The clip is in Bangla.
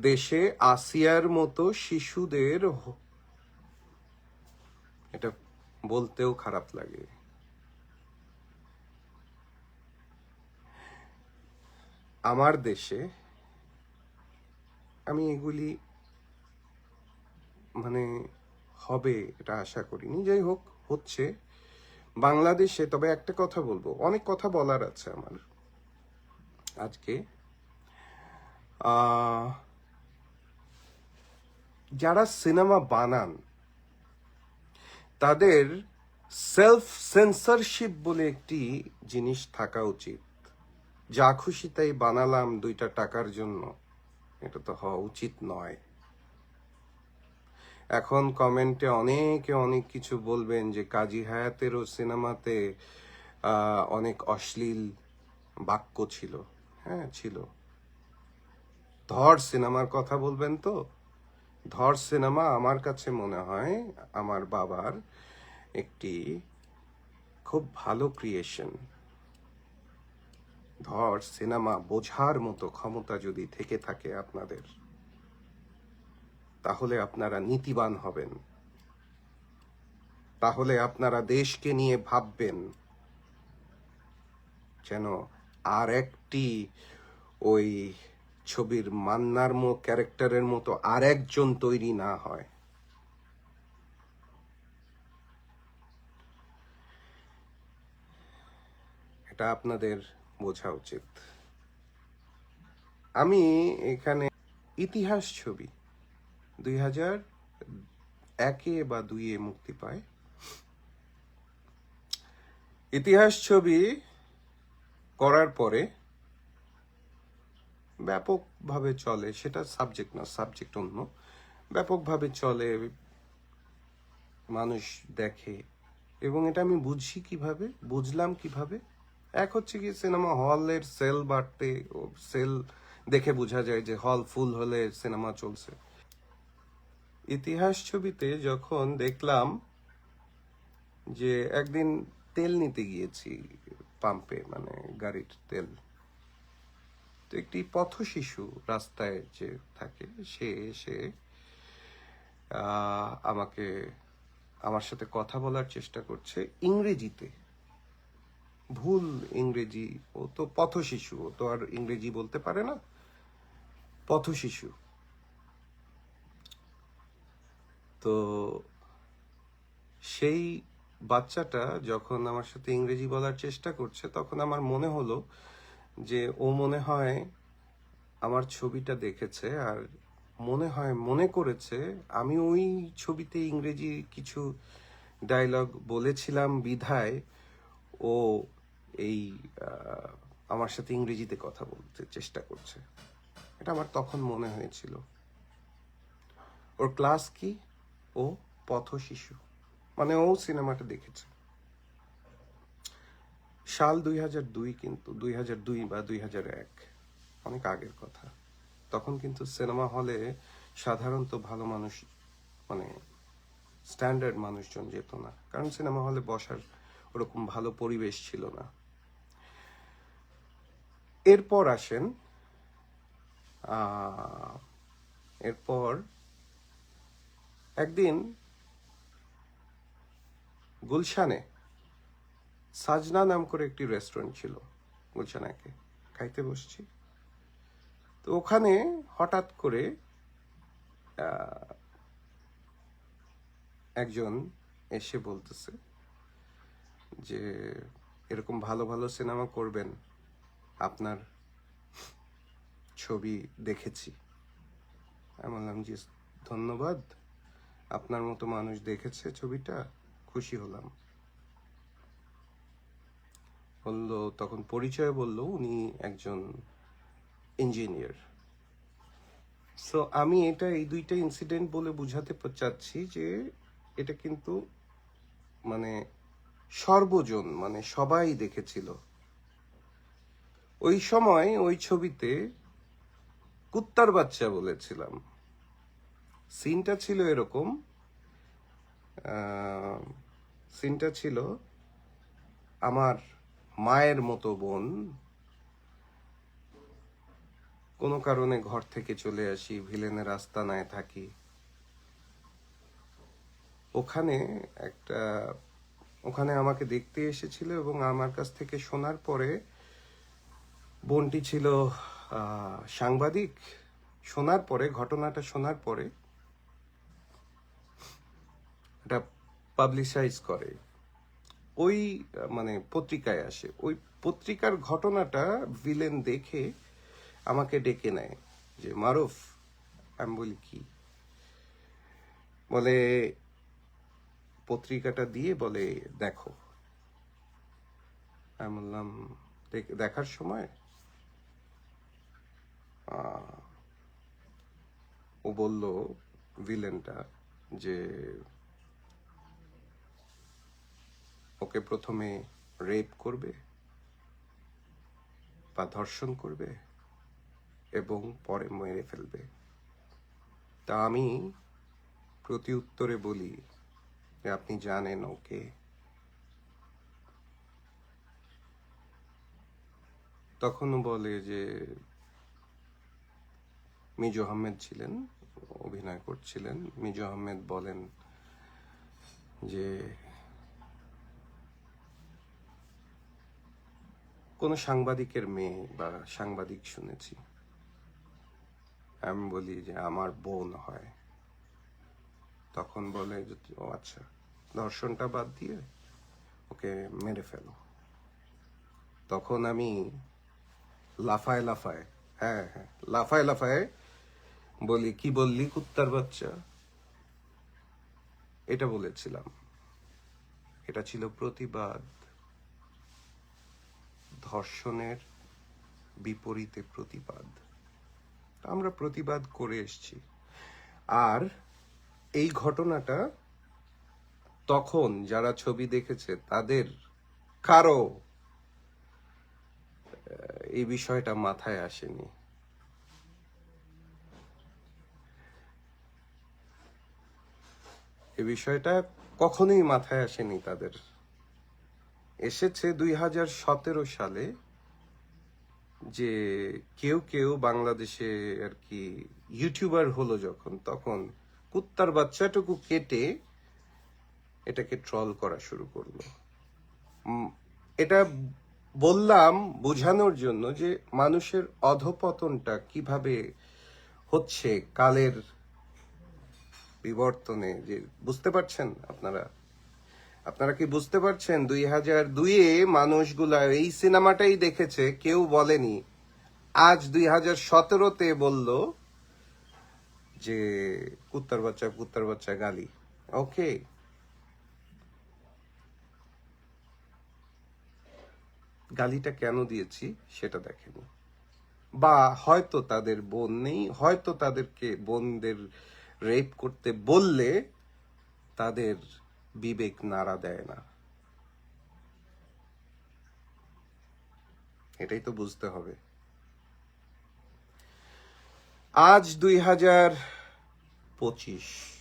দেশে আসিয়ার মতো শিশুদের এটা বলতেও খারাপ লাগে। আমার দেশে আমি এগুলি মানে হবে এটা আশা করিনি। যাই হোক হচ্ছে বাংলাদেশে তবে একটা কথা বলব অনেক কথা বলার আছে আমার। আজকে আহ, যারা সিনেমা বানান, তাদের সেলফ সেন্সরশিপ বলে একটি জিনিস থাকা উচিত। যা খুশি তাই বানালাম, দুইটা টাকার জন্য। এটা তো হওয়া উচিত নয়। এখন কমেন্টে অনেকে অনেক কিছু বলবেন যে, কাজী হায়াতেরও সিনেমাতে অনেক অশ্লীল বাক্য ছিল। হ্যাঁ ছিল। ধর সিনেমার কথা বলবেন তো। ধর সিনেমা আমার কাছে মনে হয় আমার বাবার একটি খুব ভালো ক্রিয়েশন ধর সিনেমা বোঝার মতো ক্ষমতা যদি থেকে থাকে আপনাদের, তাহলে আপনারা নীতিবান হবেন। তাহলে আপনারা দেশকে নিয়ে ভাববেন যেন আর একটি ওই ছবির মান্নার মো ক্যারেক্টারের মতো আর একজন তৈরি না হয়। এটা আপনাদের বোঝা উচিত। আমি এখানে ইতিহাস ছবি দুই হাজার একে বা দুইয়ে মুক্তি পায়। ইতিহাস ছবি করার পরে ব্যাপকভাবে চলে, সেটা সাবজেক্ট না সাবজেক্ট অন্য। ব্যাপকভাবে চলে, মানুষ দেখে। এবং এটা আমি বুঝি কীভাবে, বুঝলাম কীভাবে? এক হচ্ছে কি সিনেমা হলের সেল বাড়তে, ও সেল দেখে বোঝা যায় যে হল ফুল হলে সিনেমা চলছে। ইতিহাস ছবিতে যখন দেখলাম যে একদিন তেল নিতে গিয়েছি পাম্পে মানে গাড়ির তেল। তো একটি পথ শিশু রাস্তায় যে থাকে, সে এসে আমাকে, আমার সাথে কথা বলার চেষ্টা করছে ইংরেজিতে। ভুল ইংরেজি, ও তো পথ শিশু ও তো আর ইংরেজি বলতে পারে না। পথ শিশু তো সেই বাচ্চাটা যখন আমার সাথে ইংরেজি বলার চেষ্টা করছে, তখন আমার মনে হলো যে ও মনে হয় আমার ছবিটা দেখেছে আর মনে হয়, মনে করেছে, আমি ওই ছবিতে ইংরেজি কিছু ডায়লগ বলেছিলাম বিধায় ও এই আমার সাথে ইংরেজিতে কথা বলতে চেষ্টা করছে। এটা আমার তখন মনে হয়েছিল। ওর ক্লাস কি? ও পথ শিশু মানে ও সিনেমাটা দেখেছে। সাল দুই হাজার দুই কিন্তু দুই হাজার দুই বা দুই হাজার এক, অনেক আগের কথা। তখন কিন্তু সিনেমা হলে সাধারণত ভালো মানুষ মানে স্ট্যান্ডার্ড মানুষজন যেত না। কারণ সিনেমা হলে বসার ওরকম ভালো পরিবেশ ছিল না। এরপর আসেন এরপর একদিন গুলশানে সাজনা নাম করে একটি রেস্টুরেন্ট ছিল গুলশানাকে খাইতে বসছি। তো ওখানে হঠাৎ করে একজন এসে বলতেছে যে, এরকম ভালো ভালো সিনেমা করবেন। আপনার ছবি দেখেছি। আমি বললাম, জি, ধন্যবাদ। আপনার মতো মানুষ দেখেছে ছবিটা, খুশি হলাম। বলল, তখন পরিচয় বলল, উনি একজন ইঞ্জিনিয়ার সো আমি এটা এই দুইটা ইনসিডেন্ট বলে বুঝাতে চাচ্ছি যে এটা কিন্তু মানে সর্বজন মানে সবাই দেখেছিল। ওই সময় ওই ছবিতে কুত্তার বাচ্চা বলেছিলাম। সিনটা ছিল এরকম সিনটা ছিল আমার মায়ের মতো বোন। কোনো কারণে ঘর থেকে চলে আসি, ভিলেনের আস্তানায় থাকি। ওখানে একটা, ওখানে আমাকে দেখতে এসেছিল এবং আমার কাছ থেকে শোনার পরে বোনটি ছিল সাংবাদিক। শোনার পরে, ঘটনাটা শোনার পরে এটা পাবলিসাইজ করে। ওই মানে পত্রিকায় আসে। ওই পত্রিকার ঘটনাটা ভিলেন দেখে আমাকে ডেকে নেয় যে, মারুফ, আমি বলি, কি? বলে, পত্রিকাটা দিয়ে বলে, দেখো। আমি বললাম, "দেখ- দেখার সময়? ও বলল ভিলেনটা যে ওকে প্রথমে রেপ করবে বা ধর্ষণ করবে এবং পরে মেরে ফেলবে। তা আমি প্রতি উত্তরে বলি যে আপনি জানেন ওকে। তখনও বলে যে মিজু আহমেদ ছিলেন, অভিনয় করছিলেন। মিজু আহমেদ বলেন যে কোন সাংবাদিকের মেয়ে বা সাংবাদিক শুনেছি। আমি বলি যে আমার বোন হয়। তখন বলে ও আচ্ছা দর্শনটা বাদ দিয়ে ওকে মেরে ফেলো। তখন আমি লাফায় লাফায় হ্যাঁ হ্যাঁ লাফায় লাফায় বলি, কি বললি কুত্তার বাচ্চা? এটা বলেছিলাম। এটা ছিল প্রতিবাদ। ধর্ষণের বিপরীতে প্রতিবাদ। আমরা প্রতিবাদ করে এসেছি। আর এই ঘটনাটা তখন যারা ছবি দেখেছে, তাদের কারও এই বিষয়টা মাথায় আসেনি। এই বিষয়টা কখনোই মাথায় আসেনি তাদের। এসেছে দুই হাজার সতেরো সালে যে কেউ কেউ বাংলাদেশে আর কি ইউটিউবার হলো যখন, তখন কুত্তার বাচ্চাটুকু কেটে এটাকে ট্রল করা শুরু করল। এটা বললাম বোঝানোর জন্য যে মানুষের অধপতনটা কীভাবে হচ্ছে, কালের বিবর্তনে যে, বুঝতে পারছেন আপনারা? আপনারা কি বুঝতে পারছেন? দুই হাজার দুইয়ে মানুষগুলা এই সিনেমাটাই দেখেছে, কেউ বলেনি। আজ দুই হাজার সতেরোতে বলল যে, কুত্তার বাচ্চা কুত্তার বাচ্চা গালি। ওকে। গালিটা কেন দিয়েছি সেটা দেখেনি। বা হয়তো তাদের বোন নেই, হয়তো তাদেরকে বোনদের রেপ করতে বললে তাদের বিবেক নাড়া দেয় না। এটাই তো বুঝতে হবে। আজ দুই হাজার পঁচিশ।